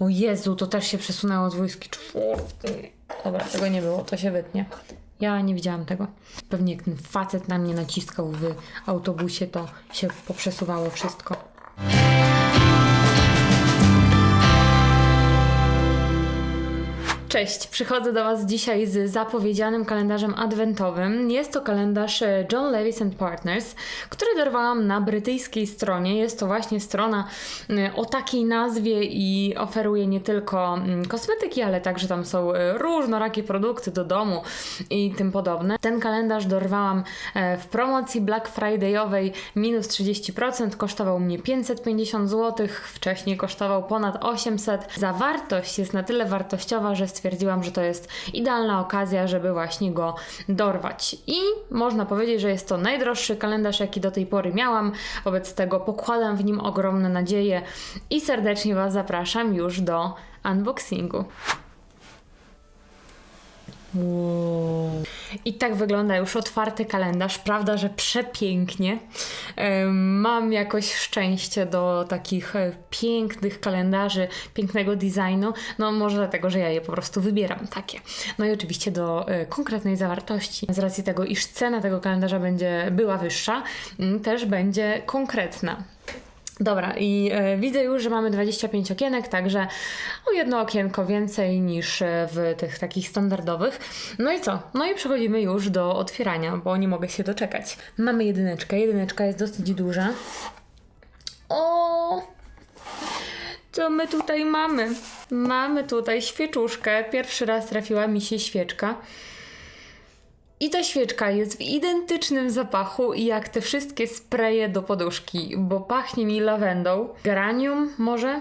O Jezu, to też się przesunęło z 24. Dobra, tego nie było, to się wytnie. Ja nie widziałam tego. Pewnie jak ten facet na mnie naciskał w autobusie, to się poprzesuwało wszystko. Cześć, przychodzę do Was dzisiaj z zapowiedzianym kalendarzem adwentowym. Jest to kalendarz e, John Lewis and Partners, który dorwałam na brytyjskiej stronie. Jest to właśnie strona e, o takiej nazwie i oferuje nie tylko mm, kosmetyki, ale także tam są e, różnorakie produkty do domu i tym podobne. Ten kalendarz dorwałam w promocji Black Friday'owej minus 30%, kosztował mnie 550 zł, wcześniej kosztował ponad 800. Zawartość jest na tyle wartościowa, że stwierdziłam, że to jest idealna okazja, żeby właśnie go dorwać. I można powiedzieć, że jest to najdroższy kalendarz, jaki do tej pory miałam. Wobec tego pokładam w nim ogromne nadzieje i serdecznie Was zapraszam już do unboxingu. Wow. I tak wygląda już otwarty kalendarz. Prawda, że przepięknie. Mam jakoś szczęście do takich e, pięknych kalendarzy, pięknego designu. No, może dlatego, że ja je po prostu wybieram takie. No i oczywiście do e, konkretnej zawartości. Z racji tego, iż cena tego kalendarza będzie była wyższa, też będzie konkretna. Dobra, i e, widzę już, że mamy 25 okienek, także o jedno okienko więcej niż e, w tych takich standardowych. No i co? No i przechodzimy już do otwierania, bo nie mogę się doczekać. Mamy jedyneczkę, jedyneczka jest dosyć duża. O! Co my tutaj mamy? Mamy tutaj świeczuszkę. Pierwszy raz trafiła mi się świeczka. I ta świeczka jest w identycznym zapachu jak te wszystkie spreje do poduszki, bo pachnie mi lawendą, geranium może.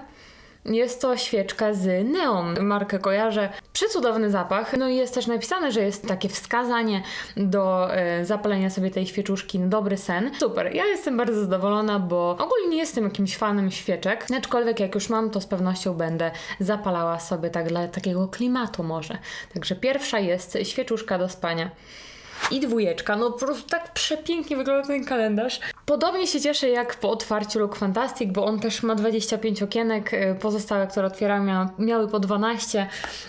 Jest to świeczka z Neon. Markę kojarzę. Przecudowny zapach. No i jest też napisane, że jest takie wskazanie do e, zapalenia sobie tej świeczuszki na dobry sen. Super. Ja jestem bardzo zadowolona, bo ogólnie nie jestem jakimś fanem świeczek. Aczkolwiek jak już mam, to z pewnością będę zapalała sobie tak dla takiego klimatu może. Także pierwsza jest świeczuszka do spania. I dwójeczka, no po prostu tak przepięknie wygląda ten kalendarz. Podobnie się cieszę jak po otwarciu Look Fantastic, bo on też ma 25 okienek, y, pozostałe, które otwierałam mia- miały po 12,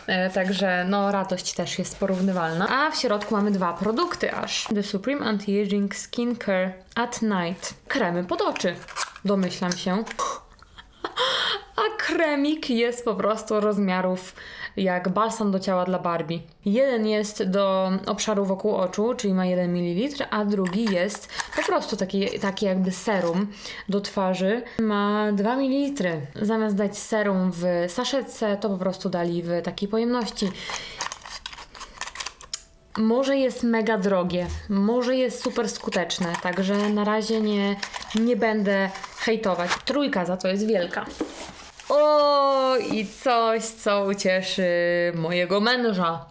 y, także no radość też jest porównywalna. A w środku mamy dwa produkty aż. The Supreme Anti-Aging Skin Care at Night. Kremy pod oczy, domyślam się. Kremik jest po prostu rozmiarów jak balsam do ciała dla Barbie. Jeden jest do obszaru wokół oczu, czyli ma 1 ml, a drugi jest po prostu taki, taki jakby serum do twarzy. Ma 2 ml. Zamiast dać serum w saszetce, to po prostu dali w takiej pojemności. Może jest mega drogie, może jest super skuteczne, także na razie nie, nie będę hejtować. Trójka za to jest wielka. O, i coś, co ucieszy mojego męża.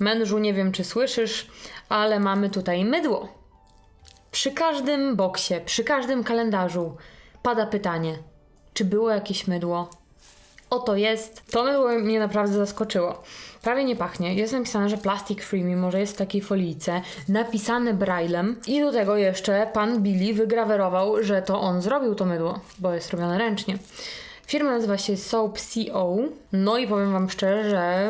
Mężu, nie wiem czy słyszysz, ale mamy tutaj mydło. Przy każdym boksie, przy każdym kalendarzu pada pytanie, czy było jakieś mydło? Oto jest. To mydło mnie naprawdę zaskoczyło. Prawie nie pachnie. Jest napisane, że plastic free, mimo że jest w takiej folijce. Napisane braillem. I do tego jeszcze pan Billy wygrawerował, że to on zrobił to mydło, bo jest robione ręcznie. Firma nazywa się Soap CO. No i powiem Wam szczerze, że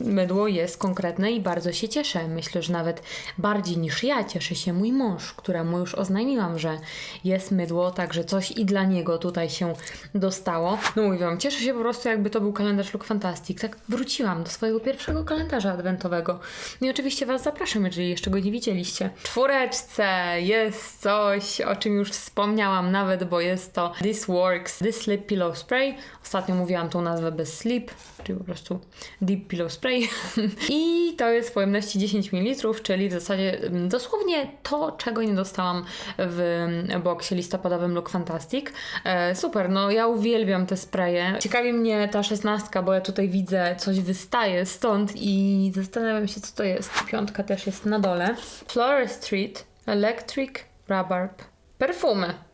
mydło jest konkretne i bardzo się cieszę. Myślę, że nawet bardziej niż ja cieszy się mój mąż, któremu już oznajmiłam, że jest mydło, także coś i dla niego tutaj się dostało. No mówię Wam, cieszę się po prostu jakby to był kalendarz Look Fantastic. Tak wróciłam do swojego pierwszego kalendarza adwentowego. No i oczywiście Was zapraszam, jeżeli jeszcze go nie widzieliście. W czwóreczce jest coś, o czym już wspomniałam nawet, bo jest to This Works, This Sleep Pillow Spray. Ostatnio mówiłam tą nazwę bez sleep, czyli po prostu Deep Pillow Spray. I to jest w pojemności 10 ml, czyli w zasadzie mm, dosłownie to, czego nie dostałam w mm, boksie listopadowym Look Fantastic. E, super, no ja uwielbiam te spraye. Ciekawi mnie ta szesnastka, bo ja tutaj widzę coś wystaje stąd i zastanawiam się, co to jest. Piątka też jest na dole. Floral Street Electric Rhubarb. Perfumy.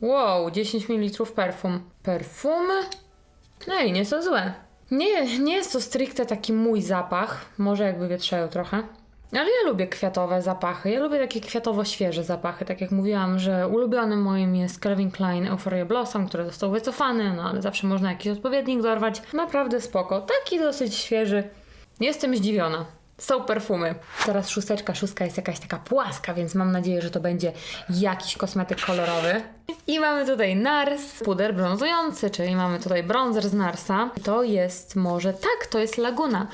Wow, 10 ml perfum. Perfumy? No i nie są złe. Nie, nie jest to stricte taki mój zapach. Może jak wywietrzają trochę. Ale ja lubię kwiatowe zapachy. Ja lubię takie kwiatowo-świeże zapachy. Tak jak mówiłam, że ulubionym moim jest Calvin Klein Euphoria Blossom, który został wycofany, no ale zawsze można jakiś odpowiednik dorwać. Naprawdę spoko. Taki dosyć świeży. Jestem zdziwiona. Są perfumy. Teraz szósteczka, szóstka jest jakaś taka płaska, więc mam nadzieję, że to będzie jakiś kosmetyk kolorowy. I mamy tutaj Nars, puder brązujący, czyli mamy tutaj bronzer z Narsa. To jest może, tak, to jest Laguna.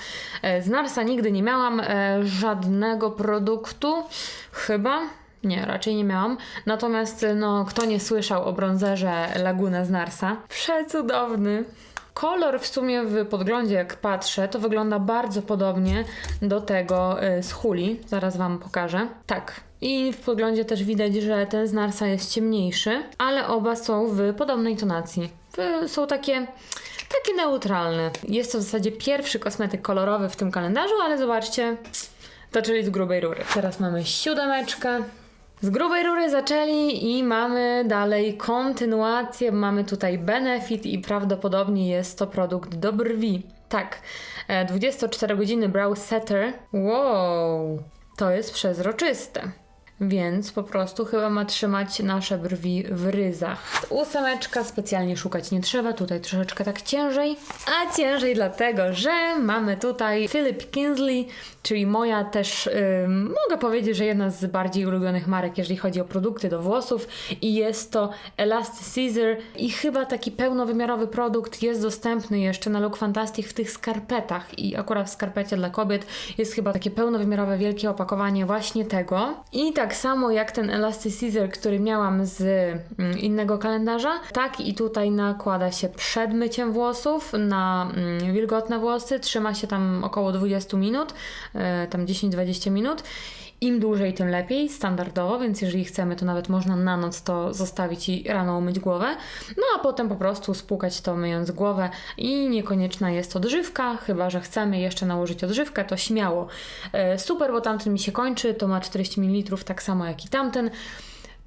E, Z Narsa nigdy nie miałam e, żadnego produktu, chyba. Nie, raczej nie miałam. Natomiast, no, kto nie słyszał o bronzerze Laguna z Narsa? Przecudowny. Kolor w sumie w podglądzie, jak patrzę, to wygląda bardzo podobnie do tego y, z Huli. Zaraz Wam pokażę. Tak. I w podglądzie też widać, że ten z Narsa jest ciemniejszy, ale oba są w podobnej tonacji. Są takie, takie neutralne. Jest to w zasadzie pierwszy kosmetyk kolorowy w tym kalendarzu, ale zobaczcie, zaczęli z grubej rury. Teraz mamy siódemeczkę. Z grubej rury zaczęli i mamy dalej kontynuację. Mamy tutaj Benefit i prawdopodobnie jest to produkt do brwi. Tak, e, 24 godziny Brow Setter. Wow, to jest przezroczyste. Więc po prostu chyba ma trzymać nasze brwi w ryzach. Ósemeczka specjalnie szukać nie trzeba, tutaj troszeczkę tak ciężej. A ciężej dlatego, że mamy tutaj Philip Kinsley, czyli moja też, mogę powiedzieć, że jedna z bardziej ulubionych marek, jeżeli chodzi o produkty do włosów. I jest to Elasticizor i chyba taki pełnowymiarowy produkt jest dostępny jeszcze na Look Fantastic w tych skarpetach. I akurat w skarpecie dla kobiet jest chyba takie pełnowymiarowe, wielkie opakowanie właśnie tego. I tak samo jak ten Elasticizor, który miałam z innego kalendarza, tak i tutaj nakłada się przed myciem włosów na wilgotne włosy. Trzyma się tam około 20 minut, tam 10-20 minut. Im dłużej, tym lepiej, standardowo, więc jeżeli chcemy, to nawet można na noc to zostawić i rano umyć głowę. No a potem po prostu spłukać to myjąc głowę i niekonieczna jest odżywka, chyba że chcemy jeszcze nałożyć odżywkę, to śmiało. E, super, bo tamten mi się kończy, to ma 40 ml, tak samo jak i tamten.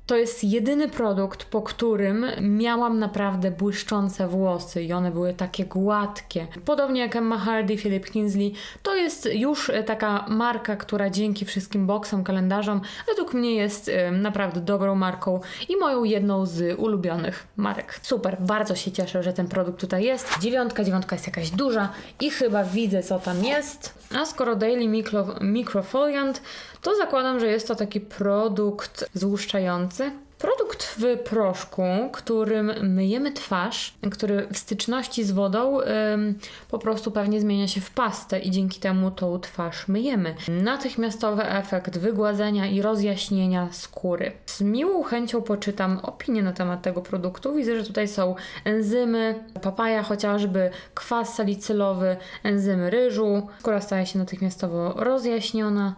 To jest jedyny produkt, po którym miałam naprawdę błyszczące włosy i one były takie gładkie. Podobnie jak Emma Hardy, Philip Kinsley, to jest już e, taka marka, która dzięki wszystkim boxom, kalendarzom według mnie jest e, naprawdę dobrą marką i moją jedną z ulubionych marek. Super, bardzo się cieszę, że ten produkt tutaj jest. Dziewiątka, dziewiątka jest jakaś duża i chyba widzę co tam jest. A skoro Daily Micro, Microfoliant, to zakładam, że jest to taki produkt złuszczający. Produkt w proszku, którym myjemy twarz, który w styczności z wodą ym, po prostu pewnie zmienia się w pastę i dzięki temu tą twarz myjemy. Natychmiastowy efekt wygładzenia i rozjaśnienia skóry. Z miłą chęcią poczytam opinie na temat tego produktu. Widzę, że tutaj są enzymy, papaja chociażby, kwas salicylowy, enzymy ryżu. Skóra staje się natychmiastowo rozjaśniona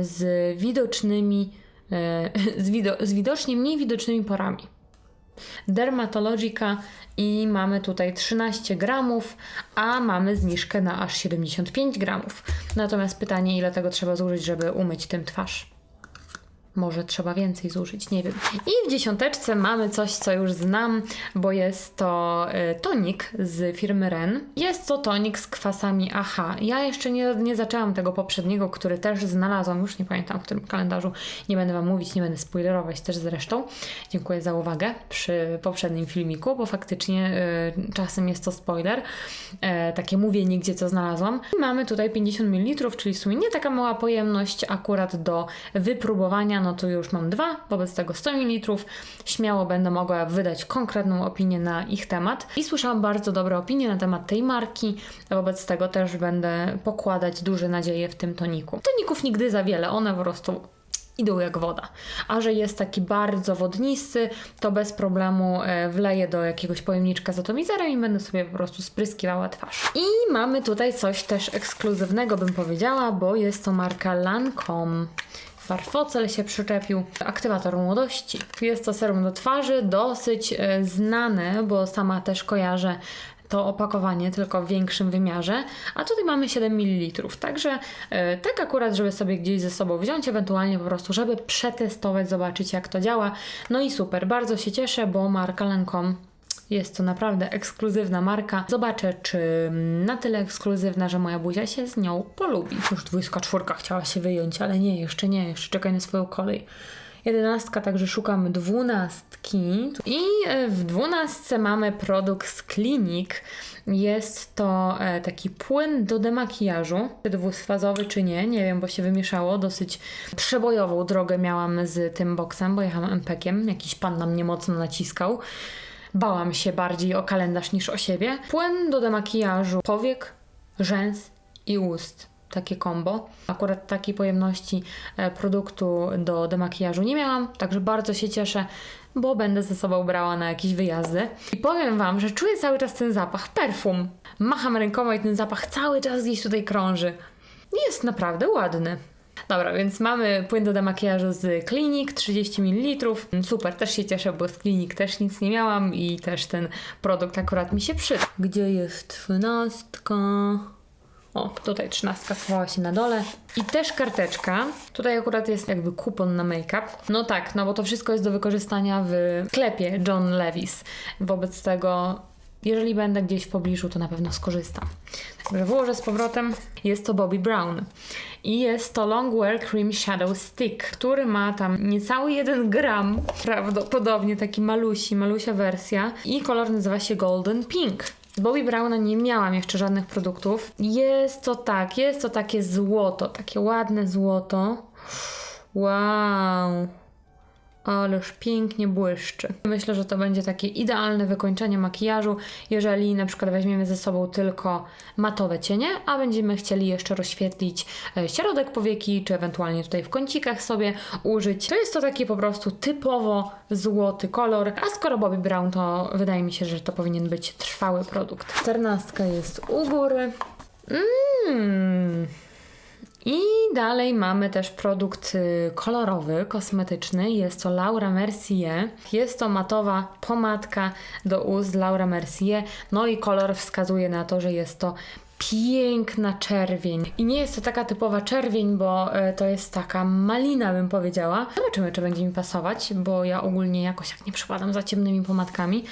z widocznymi e, z, wido- z widocznie mniej widocznymi porami. Dermatologica i mamy tutaj 13 gramów, a mamy zniżkę na aż 75 gramów. Natomiast pytanie, ile tego trzeba zużyć, żeby umyć tym twarz? Może trzeba więcej zużyć, nie wiem. I w dziesiąteczce mamy coś, co już znam, bo jest to y, tonik z firmy Ren. Jest to tonik z kwasami AHA. Ja jeszcze nie, nie zaczęłam tego poprzedniego, który też znalazłam, już nie pamiętam w którym kalendarzu. Nie będę Wam mówić, nie będę spoilerować też zresztą. Dziękuję za uwagę przy poprzednim filmiku, bo faktycznie y, czasem jest to spoiler. E, takie mówienie, gdzie co znalazłam. I mamy tutaj 50 ml, czyli w sumie nie taka mała pojemność akurat do wypróbowania no to już mam dwa, wobec tego 100 ml. Śmiało będę mogła wydać konkretną opinię na ich temat. I słyszałam bardzo dobre opinie na temat tej marki, wobec tego też będę pokładać duże nadzieje w tym toniku. Toników nigdy za wiele, one po prostu idą jak woda. A że jest taki bardzo wodnisty, to bez problemu e, wleję do jakiegoś pojemniczka z atomizerem i będę sobie po prostu spryskiwała twarz. I mamy tutaj coś też ekskluzywnego, bym powiedziała, bo jest to marka Lancome. Warfocel się przyczepił, aktywator młodości. Jest to serum do twarzy, dosyć e, znane, bo sama też kojarzę to opakowanie, tylko w większym wymiarze, a tutaj mamy 7 ml. Także e, tak akurat, żeby sobie gdzieś ze sobą wziąć, ewentualnie po prostu, żeby przetestować, zobaczyć jak to działa. No i super, bardzo się cieszę, bo marka Lancome Jest to naprawdę ekskluzywna marka. Zobaczę, czy na tyle ekskluzywna, że moja buzia się z nią polubi. Już 24 chciała się wyjąć, ale nie, jeszcze nie, jeszcze czekaj na swoją kolej. Jedenastka, także szukam dwunastki. I e, w dwunastce mamy produkt z klinik. Jest to e, taki płyn do demakijażu. Czy dwufazowy, czy nie, nie wiem, bo się wymieszało. Dosyć przebojową drogę miałam z tym boksem, bo jechałam MPK-iem. Jakiś pan na mnie mocno naciskał. Bałam się bardziej o kalendarz niż o siebie. Płyn do demakijażu powiek, rzęs i ust. Takie kombo. Akurat takiej pojemności e, produktu do demakijażu nie miałam, także bardzo się cieszę, bo będę ze sobą brała na jakieś wyjazdy. I powiem Wam, że czuję cały czas ten zapach perfum. Macham rękoma i ten zapach cały czas gdzieś tutaj krąży. Jest naprawdę ładny. Dobra, więc mamy płyn do demakijażu z Klinik, 30 ml. Super, też się cieszę, bo z Klinik też nic nie miałam i też ten produkt akurat mi się przyda. Gdzie jest dwunastka? O, tutaj trzynastka schowała się na dole. I też karteczka. Tutaj akurat jest jakby kupon na make-up. No tak, no bo to wszystko jest do wykorzystania w sklepie John Levis. Wobec tego, jeżeli będę gdzieś w pobliżu, to na pewno skorzystam. Także włożę z powrotem. Jest to Bobbi Brown. I jest to Longwear Cream Shadow Stick, który ma tam niecały 1 gram, prawdopodobnie taki malusi, malusia wersja. I kolor nazywa się Golden Pink. Z Bobbi Browna nie miałam jeszcze żadnych produktów. Jest to tak, jest to takie złoto, takie ładne złoto. Wow. Ależ pięknie błyszczy. Myślę, że to będzie takie idealne wykończenie makijażu, jeżeli na przykład weźmiemy ze sobą tylko matowe cienie, a będziemy chcieli jeszcze rozświetlić e, środek powieki, czy ewentualnie tutaj w kącikach sobie użyć. To jest to taki po prostu typowo złoty kolor, a skoro Bobbi Brown, to wydaje mi się, że to powinien być trwały produkt. Czternastka jest u góry. Mmm. I dalej mamy też produkt y, kolorowy, kosmetyczny. Jest to Laura Mercier. Jest to matowa pomadka do ust Laura Mercier. No i kolor wskazuje na to, że jest to piękna czerwień. I nie jest to taka typowa czerwień, bo e, to jest taka malina, bym powiedziała. Zobaczymy, czy będzie mi pasować, bo ja ogólnie jakoś jak nie przypadam za ciemnymi pomadkami,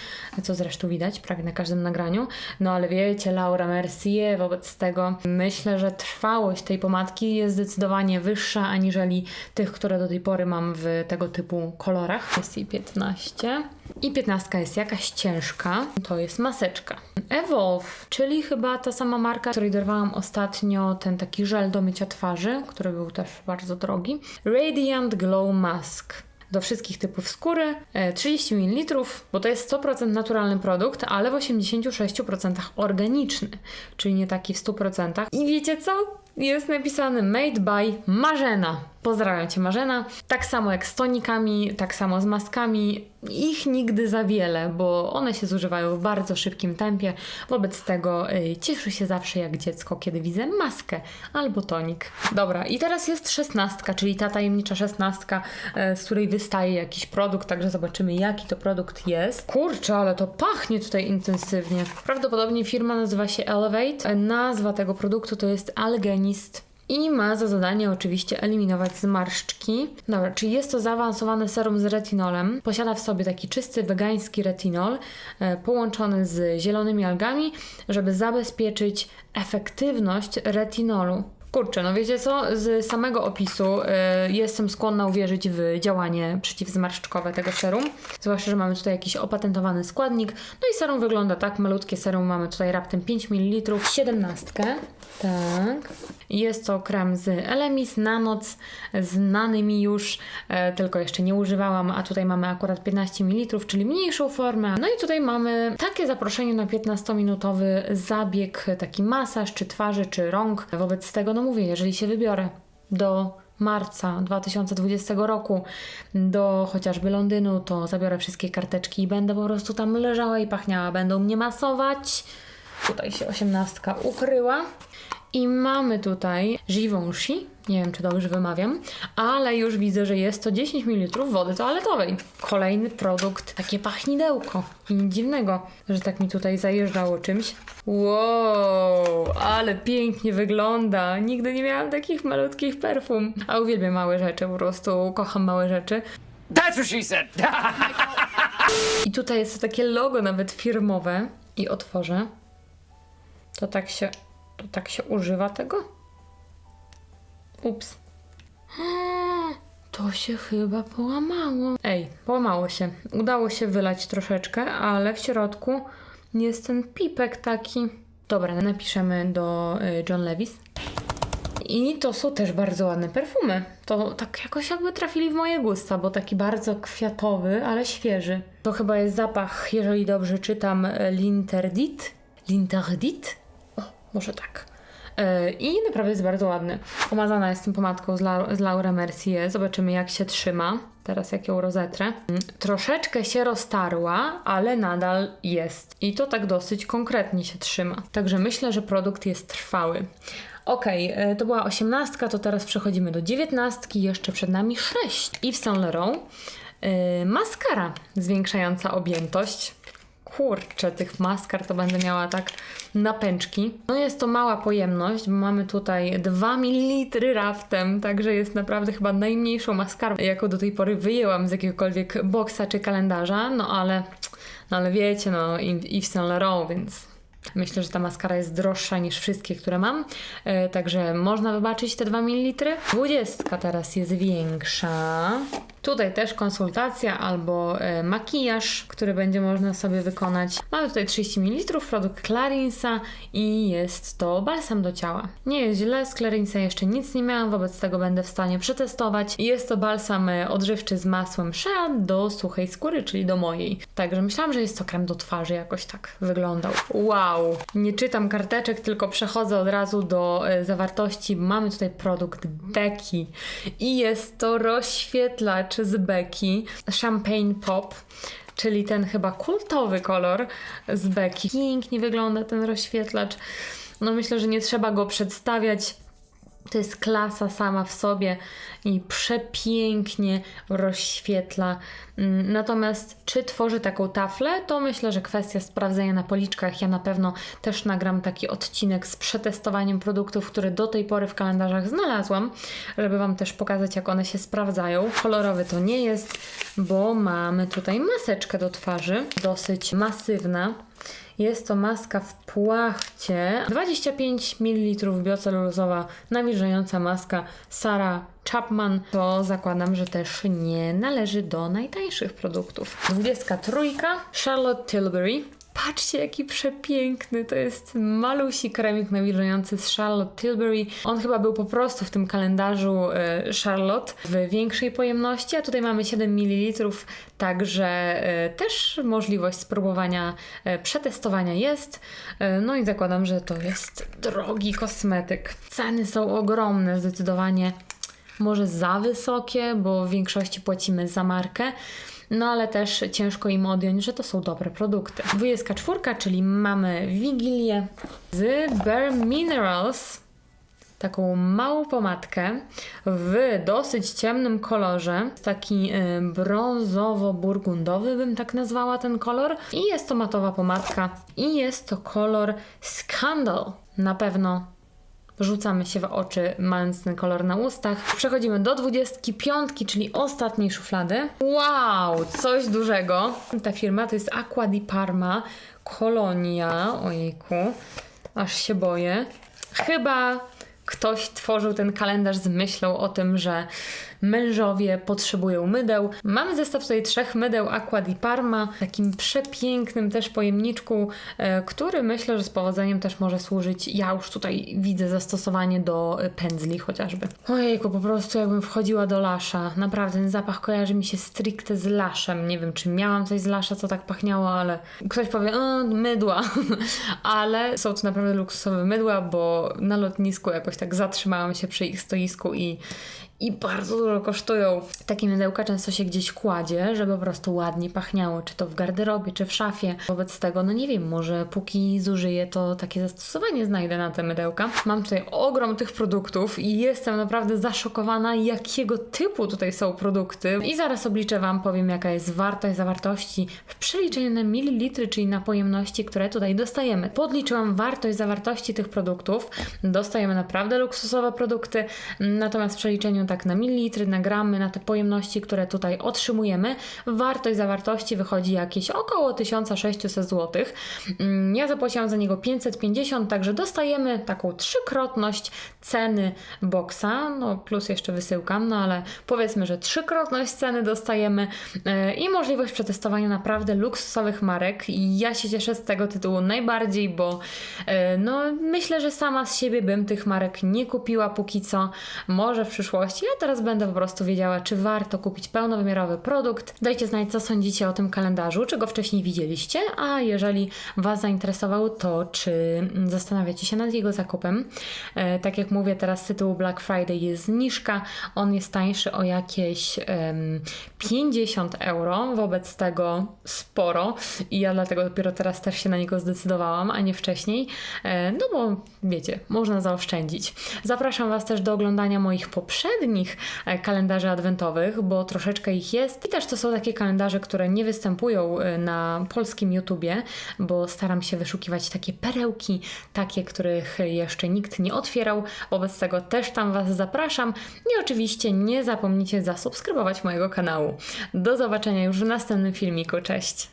co zresztą widać prawie na każdym nagraniu. No ale wiecie, Laura Mercier, wobec tego myślę, że trwałość tej pomadki jest zdecydowanie wyższa aniżeli tych, które do tej pory mam w tego typu kolorach. Jest jej 15. I 15 jest jakaś ciężka. To jest maseczka. Evolve, czyli chyba ta sama marka, której dorwałam ostatnio ten taki żel do mycia twarzy, który był też bardzo drogi. Radiant Glow Mask do wszystkich typów skóry, e, 30 ml, bo to jest 100% naturalny produkt, ale w 86% organiczny, czyli nie taki w 100%. I wiecie co? Jest napisane Made by Marzena. Pozdrawiam Cię Marzena. Tak samo jak z tonikami, tak samo z maskami. Ich nigdy za wiele, bo one się zużywają w bardzo szybkim tempie. Wobec tego y, cieszę się zawsze jak dziecko, kiedy widzę maskę albo tonik. Dobra, i teraz jest szesnastka, czyli ta tajemnicza szesnastka, y, z której wystaje jakiś produkt, także zobaczymy jaki to produkt jest. Kurczę, ale to pachnie tutaj intensywnie. Prawdopodobnie firma nazywa się Elevate. Nazwa tego produktu to jest Algenist. I ma za zadanie oczywiście eliminować zmarszczki. Dobra, czyli jest to zaawansowane serum z retinolem. Posiada w sobie taki czysty wegański retinol e, połączony z zielonymi algami, żeby zabezpieczyć efektywność retinolu. Kurczę, no wiecie co? Z samego opisu y, jestem skłonna uwierzyć w działanie przeciwzmarszczkowe tego serum. Zwłaszcza, że mamy tutaj jakiś opatentowany składnik. No i serum wygląda tak, malutkie serum mamy tutaj raptem 5 ml, 17. Tak. Jest to krem z Elemis na noc, znany mi już, e, tylko jeszcze nie używałam, a tutaj mamy akurat 15 ml, czyli mniejszą formę. No i tutaj mamy takie zaproszenie na 15-minutowy zabieg, taki masaż, czy twarzy, czy rąk. Wobec tego, no mówię, jeżeli się wybiorę do marca 2020 roku do chociażby Londynu, to zabiorę wszystkie karteczki i będę po prostu tam leżała i pachniała. Będą mnie masować. Tutaj się osiemnastka ukryła. I mamy tutaj Givenchy, nie wiem czy dobrze wymawiam, ale już widzę, że jest to 10 ml wody toaletowej. Kolejny produkt, takie pachnidełko. I nic dziwnego, że tak mi tutaj zajeżdżało czymś. Wow, ale pięknie wygląda. Nigdy nie miałam takich malutkich perfum. A uwielbiam małe rzeczy, po prostu kocham małe rzeczy. That's what she said. I tutaj jest takie logo nawet firmowe. I otworzę. To tak się, to tak się używa tego? Ups. To się chyba połamało. Ej, połamało się. Udało się wylać troszeczkę, ale w środku jest ten pipek taki. Dobra, napiszemy do y, John Levis. I to są też bardzo ładne perfumy. To tak jakoś jakby trafili w moje gusta, bo taki bardzo kwiatowy, ale świeży. To chyba jest zapach, jeżeli dobrze czytam, Linterdit. Linterdit? Może tak. Yy, I naprawdę jest bardzo ładny. Pomazana jestem pomadką z, La- z Laura Mercier. Zobaczymy jak się trzyma. Teraz jak ją rozetrę. Mm, Troszeczkę się roztarła, ale nadal jest. I to tak dosyć konkretnie się trzyma. Także myślę, że produkt jest trwały. Okej, yy, to była osiemnastka, to teraz przechodzimy do dziewiętnastki. Jeszcze przed nami sześć. Yves Saint Laurent. Yy, maskara zwiększająca objętość. Kurczę, tych maskar to będę miała tak na pęczki. No jest to mała pojemność, bo mamy tutaj 2 ml raftem, także jest naprawdę chyba najmniejszą maskarą, jaką do tej pory wyjęłam z jakiegokolwiek boksa czy kalendarza, no ale, no ale wiecie, no Yves Saint Laurent, więc Myślę, że ta maskara jest droższa niż wszystkie, które mam, e, także można wybaczyć te 2 ml. 20 teraz jest większa. Tutaj też konsultacja albo e, makijaż, który będzie można sobie wykonać. Mamy tutaj 30 ml, produkt Clarinsa i jest to balsam do ciała. Nie jest źle, z Clarinsa jeszcze nic nie miałam, wobec tego będę w stanie przetestować. Jest to balsam e, odżywczy z masłem shea do suchej skóry, czyli do mojej. Także myślałam, że jest to krem do twarzy, jakoś tak wyglądał. Wow! Nie czytam karteczek, tylko przechodzę od razu do e, zawartości. Mamy tutaj produkt Becky i jest to rozświetlacz z Becky Champagne Pop. Czyli ten chyba kultowy kolor z Becky. Pięknie wygląda ten rozświetlacz. No myślę, że nie trzeba go przedstawiać. To jest klasa sama w sobie i przepięknie rozświetla. Mm, Natomiast czy tworzy taką taflę, to myślę, że kwestia sprawdzenia na policzkach. Ja na pewno też nagram taki odcinek z przetestowaniem produktów, które do tej pory w kalendarzach znalazłam, żeby Wam też pokazać, jak one się sprawdzają. Kolorowy to nie jest, bo mamy tutaj maseczkę do twarzy, dosyć masywna. Jest to maska w płachcie. 25 ml biocelulozowa nawilżająca maska Sarah Chapman. To zakładam, że też nie należy do najtańszych produktów. 23 Charlotte Tilbury. Patrzcie, jaki przepiękny. To jest malusi kremik nawilżający z Charlotte Tilbury. On chyba był po prostu w tym kalendarzu e, Charlotte w większej pojemności, a tutaj mamy 7 ml, także e, też możliwość spróbowania, e, przetestowania jest. No i zakładam, że to jest drogi kosmetyk. Ceny są ogromne, zdecydowanie może za wysokie, bo w większości płacimy za markę. No ale też ciężko im odjąć, że to są dobre produkty. 24, czyli mamy Wigilię z Bare Minerals. Taką małą pomadkę w dosyć ciemnym kolorze. Taki y, brązowo-burgundowy bym tak nazwała ten kolor. I jest to matowa pomadka. I jest to kolor Scandal. Na pewno Rzucamy się w oczy, mając ten kolor na ustach. Przechodzimy do 25, czyli ostatniej szuflady. Wow, coś dużego. Ta firma to jest Aqua di Parma Kolonia. Ojejku, aż się boję. Chyba ktoś tworzył ten kalendarz z myślą o tym, że mężowie potrzebują mydeł. Mamy zestaw tutaj trzech mydeł Aqua di Parma, w takim przepięknym też pojemniczku, e, który myślę, że z powodzeniem też może służyć. Ja już tutaj widzę zastosowanie do e, pędzli chociażby. Ojejku, po prostu jakbym wchodziła do lasza. Naprawdę ten zapach kojarzy mi się stricte z laszem. Nie wiem, czy miałam coś z lasza, co tak pachniało, ale ktoś powie, mydła. ale są to naprawdę luksusowe mydła, bo na lotnisku jakoś tak zatrzymałam się przy ich stoisku i i bardzo dużo kosztują. Takie mydełka często się gdzieś kładzie, żeby po prostu ładnie pachniało, czy to w garderobie, czy w szafie. Wobec tego, no nie wiem, może póki zużyję, to takie zastosowanie znajdę na te mydełka. Mam tutaj ogrom tych produktów i jestem naprawdę zaszokowana, jakiego typu tutaj są produkty. I zaraz obliczę Wam, powiem jaka jest wartość zawartości w przeliczeniu na mililitry, czyli na pojemności, które tutaj dostajemy. Podliczyłam wartość zawartości tych produktów. Dostajemy naprawdę luksusowe produkty, natomiast w przeliczeniu tak na mililitry, na gramy, na te pojemności, które tutaj otrzymujemy. Wartość zawartości wychodzi jakieś około 1600 zł. Mm, Ja zapłaciłam za niego 550, także dostajemy taką trzykrotność ceny boksa, no plus jeszcze wysyłka, no ale powiedzmy, że trzykrotność ceny dostajemy e, i możliwość przetestowania naprawdę luksusowych marek. I ja się cieszę z tego tytułu najbardziej, bo e, no myślę, że sama z siebie bym tych marek nie kupiła póki co. Może w przyszłości. Ja teraz będę po prostu wiedziała, czy warto kupić pełnowymiarowy produkt. Dajcie znać, co sądzicie o tym kalendarzu, czy go wcześniej widzieliście, a jeżeli Was zainteresował, to czy zastanawiacie się nad jego zakupem. E, tak jak mówię, teraz z tytułu Black Friday jest zniżka. On jest tańszy o jakieś em, 50 euro, wobec tego sporo i ja dlatego dopiero teraz też się na niego zdecydowałam, a nie wcześniej, e, no bo wiecie, można zaoszczędzić. Zapraszam Was też do oglądania moich poprzednich e, kalendarzy adwentowych, bo troszeczkę ich jest i też to są takie kalendarze, które nie występują e, na polskim YouTubie, bo staram się wyszukiwać takie perełki, takie, których jeszcze nikt nie otwierał, wobec tego też tam Was zapraszam i oczywiście nie zapomnijcie zasubskrybować mojego kanału. Do zobaczenia już w następnym filmiku, cześć!